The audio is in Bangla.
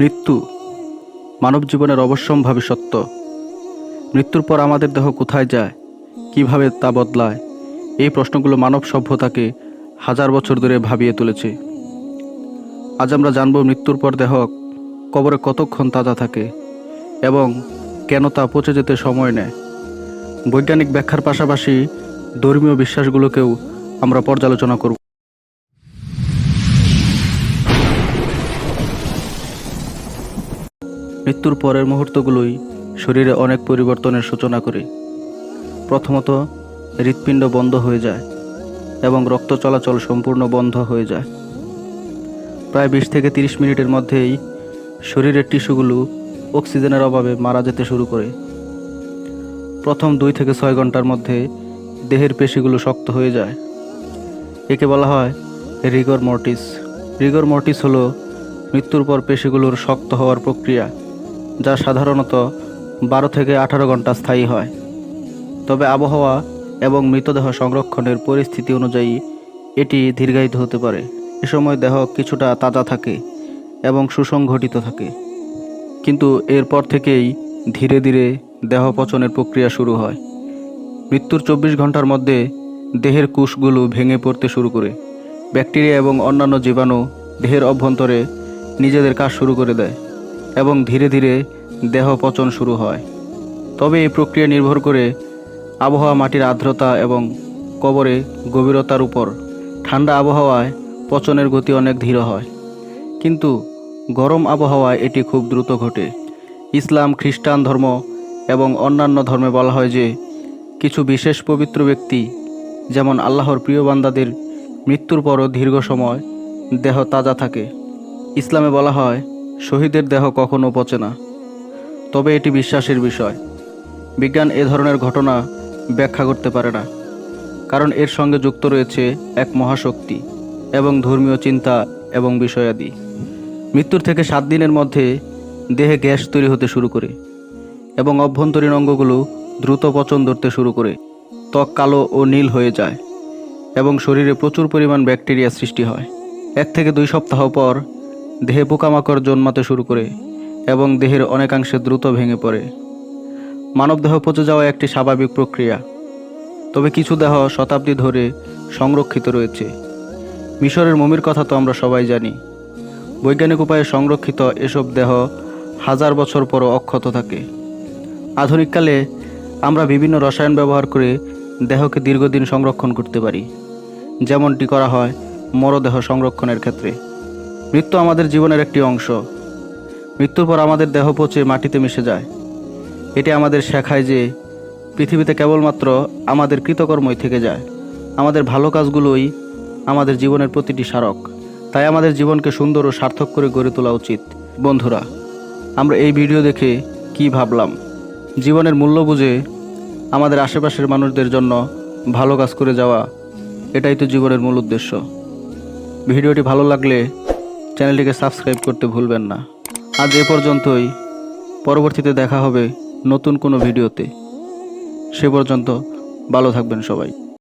মৃত্যু মানব জীবনের অবশ্যম্ভাবী সত্য। মৃত্যুর পর আমাদের দেহ কোথায় যায়, কীভাবে তা বদলায়, এই প্রশ্নগুলো মানব সভ্যতাকে হাজার বছর ধরে ভাবিয়ে তুলেছে। আজ আমরা জানব মৃত্যুর পর দেহ কবরে কতক্ষণ তাজা থাকে এবং কেন তা পচে যেতে সময় নেয়। বৈজ্ঞানিক ব্যাখ্যার পাশাপাশি ধর্মীয় বিশ্বাসগুলোকেও আমরা পর্যালোচনা করব। মৃত্যুর পরের মুহূর্তগুলোই শরীরে অনেক পরিবর্তনের সূচনা করে। প্রথমত, হৃৎপিণ্ড বন্ধ হয়ে যায় এবং রক্ত চলাচল সম্পূর্ণ বন্ধ হয়ে যায়। প্রায় বিশ থেকে তিরিশ মিনিটের মধ্যেই শরীরের টিস্যুগুলো অক্সিজেনের অভাবে মারা যেতে শুরু করে। প্রথম দুই থেকে ছয় ঘণ্টার মধ্যে দেহের পেশিগুলো শক্ত হয়ে যায়। একে বলা হয় রিগর মর্টিস রিগর মর্টিস হলো মৃত্যুর পর পেশিগুলোর শক্ত হওয়ার প্রক্রিয়া। যা সাধারণত বারো থেকে আঠারো ঘণ্টা স্থায়ী হয়। তবে আবহাওয়া এবং মৃতদেহ সংরক্ষণের পরিস্থিতি অনুযায়ী এটি দীর্ঘায়িত হতে পারে। এ সময় দেহ কিছুটা তাজা থাকে এবং সুসংগঠিত থাকে। কিন্তু এরপর থেকেই ধীরে ধীরে দেহ পচনের প্রক্রিয়া শুরু হয়। মৃত্যুর চব্বিশ ঘণ্টার মধ্যে দেহের কোষগুলো ভেঙে পড়তে শুরু করে। ব্যাকটেরিয়া এবং অন্যান্য জীবাণু দেহের অভ্যন্তরে নিজেদের কাজ শুরু করে দেয়। এবং ধীরে ধীরে দেহ পচন শুরু হয়। তবে এই প্রক্রিয়া নির্ভর করে আবহাওয়া মাটির আর্দ্রতা এবং কবরে গভীরতার উপর। ঠান্ডা আবহাওয়ায় পচনের গতি অনেক ধীর হয়। কিন্তু গরম আবহাওয়ায় এটি খুব দ্রুত ঘটে। ইসলাম, খ্রিস্টান ধর্ম এবং অন্যান্য ধর্মে বলা হয় যে, কিছু বিশেষ পবিত্র ব্যক্তি, যেমন আল্লাহর প্রিয় বান্দাদের মৃত্যুর পরও দীর্ঘ সময় দেহ তাজা থাকে। ইসলামে বলা হয় শহীদের দেহ কখনো পচে না। তবে এটি বিশ্বাসের বিষয়। বিজ্ঞান এ ধরনের ঘটনা ব্যাখ্যা করতে পারে না, কারণ এর সঙ্গে যুক্ত রয়েছে এক মহাশক্তি এবং ধর্মীয় চিন্তা এবং বিষয়াদি। মৃত্যুর থেকে সাত দিনের মধ্যে দেহে গ্যাস তৈরি হতে শুরু করে এবং অভ্যন্তরীণ অঙ্গগুলো দ্রুত পচন ধরতে শুরু করে, ত্বক কালো ও নীল হয়ে যায় এবং শরীরে প্রচুর পরিমাণ ব্যাকটেরিয়া সৃষ্টি হয়। এক থেকে দুই সপ্তাহ পর দেহে পোকামাকড় জন্মাতে শুরু করে এবং দেহের অনেকাংশে দ্রুত ভেঙে পড়ে। মানবদেহ পচে যাওয়া একটি স্বাভাবিক প্রক্রিয়া। তবে কিছু দেহ শতাব্দী ধরে সংরক্ষিত রয়েছে। মিশরের মমির কথা তো আমরা সবাই জানি। বৈজ্ঞানিক উপায়ে সংরক্ষিত এসব দেহ হাজার বছর পরও অক্ষত থাকে। আধুনিককালে আমরা বিভিন্ন রসায়ন ব্যবহার করে দেহকে দীর্ঘদিন সংরক্ষণ করতে পারি। যেমনটি করা হয় মরদেহ সংরক্ষণের ক্ষেত্রে। মৃত্যু আমাদের জীবনের একটি অংশ। মৃত্যুর পর আমাদের দেহ পচে মাটিতে মিশে যায়। এটি আমাদের শেখায় যে পৃথিবীতে কেবলমাত্র আমাদের কৃতকর্মই থেকে যায়। আমাদের ভালো কাজগুলোই আমাদের জীবনের প্রতিটি স্মারক। তাই আমাদের জীবনকে সুন্দর ও সার্থক করে গড়ে তোলা উচিত। বন্ধুরা, আমরা এই ভিডিও দেখে কি ভাবলাম? জীবনের মূল্য বুঝে আমাদের আশেপাশের মানুষদের জন্য ভালো কাজ করে যাওয়া, এটাই তো জীবনের মূল উদ্দেশ্য। ভিডিওটি ভালো লাগলে চ্যানেলটিকে সাবস্ক্রাইব করতে ভুলবেন না। আজ এ পর্যন্তই। পরবর্তীতে দেখা হবে নতুন কোনো ভিডিওতে। সে পর্যন্ত ভালো থাকবেন সবাই।